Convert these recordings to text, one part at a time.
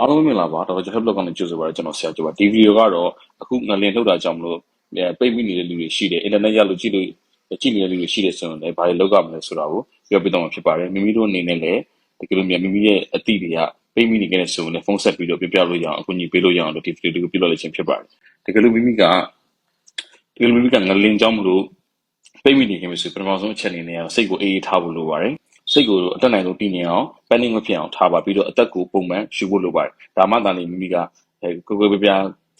အားလုံးမင်္ဂလာပါဒေါက်တာကျော်ဟက်ဘလော့ကနေကြိုဆိုပါရကျွန်တော်ဆရာကျော်ပါဒီဗီဒီယိုကတော့အခုငလင်လှုပ်တာကြောင့်မလို့ပိတ်မိနေတဲ့လူတွေရှိတယ်အင်တာနက်ရလို့ကြည့်လို့ကြည့်နေတဲ့လူတွေရှိတယ်ဆိုရင်လည်းဘာတွေလုပ်ရမလဲဆိုတာကိုပြောပြတော့မှာဖြစ်ပါတယ်မိမိတို့အနေနဲ့လည်းတကယ်လို့မြန်မိမိရဲ့အသည့်တွေကပိတ်မိနေကြတဲ့ဆိုရင်လည်းဖုန်းဆက်ပြီးတော့ပြပြလို့ရအောင်အခုညီပေးလို့ရအောင်လို့ဒီဗီဒီယိုကိုပြလို့လည်းချင်းဖြစ်ပါတယ်တကယ်လို့မိမိကတကယ်လို့မိမိကငလင်ကြောင့်မလို့ပိတ်မိနေခင်ဆိုပထမဆုံးအချက်အနေနဲ့စိတ်ကိုအေးအေးထားဖို့လိုပါတယ် စိတ်ကိုအတက်နိုင်ဆုံးတည်ငြိမ်အောင် panic မဖြစ်အောင်ထားပါပြီးတော့အသက်ကိုပုံမှန်ရှုဖို့လိုပါတယ်ဒါမှသာလေမိမိကအဲကိုကိုပြပြ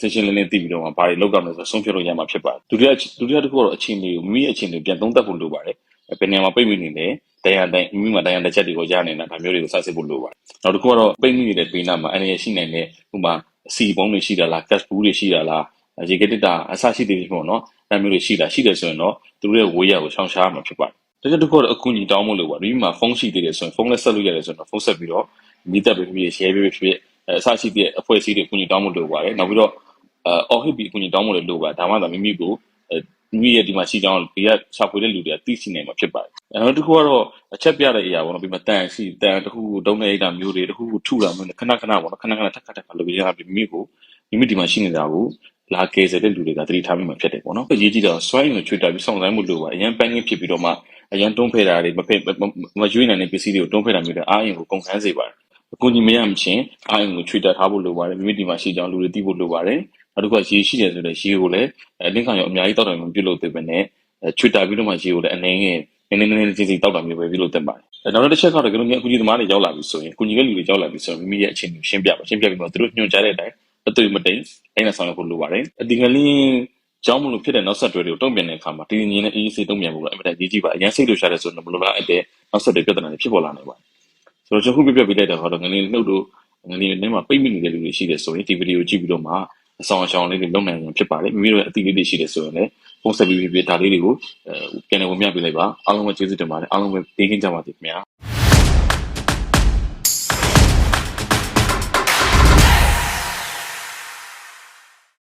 ဆင်းရှင်းလင်းလင်းသိပြီးတော့မှဘာတွေလုပ်ကြမလဲဆိုဆုံးဖြတ်လို့ရမှာဖြစ်ပါတယ်ဒုတိယဒုတိယတစ်ခုကတော့အချိန်လေးကိုမိမိရဲ့အချိန်လေးပြန်သုံးသပ်ဖို့လိုပါတယ်ဘယ်နေရာမှာပိတ်မိနေလဲတရားတိုင်းမိမိမှာတရားတစ်ချက်တွေကိုရနေတာဒါမျိုးတွေကိုစစစ်ဖို့လိုပါတယ်နောက်တစ်ခုကတော့ပိတ်မိနေတဲ့ပေးနာမှာအနေရရှိနိုင်တဲ့ဥပမာစီပုံးတွေရှိတာလားကတ်ဘူးတွေရှိတာလားရေကတစ်တာအဆရှိသေးပြီပေါ့နော်ဒါမျိုးတွေရှိတာရှိတယ်ဆိုရင်တော့သူတို့ရဲ့ဝေးရကိုရှောင်ရှားမှာဖြစ်ပါတယ် တကယ်တခုတော့အကူအညီတောင်းမလို့ပါဒီမှာဖုန်းရှိသေးတယ်ဆိုရင်ဖုန်းနဲ့ဆက်လို့ရတယ်ဆိုတော့ဖုန်းဆက်ပြီးတော့မိသက်ပဲဖြစ်ဖြစ် share ပဲဖြစ်ဖြစ်အဲအစရှိတဲ့အဖွဲ့အစည်းတွေအကူအညီတောင်းမလို့ပါတယ်နောက်ပြီးတော့အော်ဟစ်ပြီးအကူအညီတောင်းမလို့လို့ပါဒါမှသာမိမိကိုမိမိရဲ့ဒီမှာရှိကြောင်းဒီကရှာဖွေတဲ့လူတွေကသိရှိနိုင်မှာဖြစ်ပါတယ်။နောက်တစ်ခုကတော့အချက်ပြတဲ့အရာပေါ့နော်ပြီးမှတန်ရှိတန်တစ်ခုခုတုံးနေတာမျိုးတွေတစ်ခုခုထုတာမျိုးခဏခဏပေါ့နော်ခဏခဏထပ်ခါထပ်ခါလုပ်ရတာပြီးမိမိကိုမိမိဒီမှာရှိနေတာကိုလာကယ်ဆယ်တဲ့လူတွေကသတိထားမိမှာဖြစ်တယ်ပေါ့နော်။အရေးကြီးတာစွိုင်းကိုချွေတာပြီးစောင့်ဆိုင်မှုလို့ပါအရင်ပန်းကြီးဖြစ်ပြီးတော့မှ အရန်တွန်းဖဲတာတွေမဖဲမရွေးနိုင်တဲ့ပစ္စည်းတွေကိုတွန်းဖဲတာမျိုးတွေအားရင်ကိုကုန်ခန်းစေပါတယ်အကူကြီးမရမချင်းအားရင်ကိုချွေတက်ထားဖို့လိုပါတယ်မိမိဒီမှာရှိကြောင်းလူတွေသိဖို့လိုပါတယ်နောက်တစ်ခုကရေရှိတယ်ဆိုတော့ရေကိုလည်းအလင်းခံရောအများကြီးတောက်တယ်မပြုတ်လို့သိပဲနဲ့ချွေတက်ပြီးတော့မှရေကိုလည်းအနေငယ်နည်းနည်းနည်းနည်းချင်းစီတောက်တာမျိုးပဲပြုလို့တင်ပါတယ်နောက်တစ်ချက်ကတော့ဒီလိုမျိုးအကူကြီးသမားတွေရောက်လာပြီဆိုရင်အကူကြီးကလူတွေရောက်လာပြီဆိုရင်မိမိရဲ့အခြေအနေကိုရှင်းပြပါရှင်းပြပြီးတော့သူတို့ညွှန်ကြားတဲ့အတိုင်းအတွေ့မတိန်အဲ့နဲ့ဆောင်ရွက်ဖို့လိုပါတယ်အဒီငလင်း ကြောင်းမလို့ဖြစ်တဲ့နောက်ဆက်တွဲတွေကိုတုံ့ပြန်တဲ့အခါမှာတည်ငြိမ်တဲ့အေးအေးဆေးတုံ့ပြန်ဖို့ကအင်မတန်အရေးကြီးပါအရင်စိတ်လို့ရှာတဲ့ဆိုတော့မလိုလားအပ်တဲ့နောက်ဆက်တွဲပြဿနာတွေဖြစ်ပေါ်လာနိုင်ပါတယ်ဆိုတော့ကျွန်တော်ခုပြပြပေးလိုက်တာကတော့ငလင်းနှုတ်တို့ငလင်းထဲမှာပိတ်မိနေတဲ့လူတွေရှိတယ်ဆိုရင်ဒီဗီဒီယိုကြည့်ပြီးတော့မှအဆောင်အရှောင်လေးတွေလုပ်နိုင်ရင်ဖြစ်ပါတယ်မိမိတို့ရဲ့အသီးလေးတွေရှိတယ်ဆိုရင်လည်းပုံစံပြီးပြီးဒါလေးတွေကိုအဲပြန်လည်ဝင်ပြပေးလိုက်ပါအားလုံးပဲကျေးဇူးတင်ပါတယ်အားလုံးပဲပေးခင်းကြပါစေခင်ဗျာ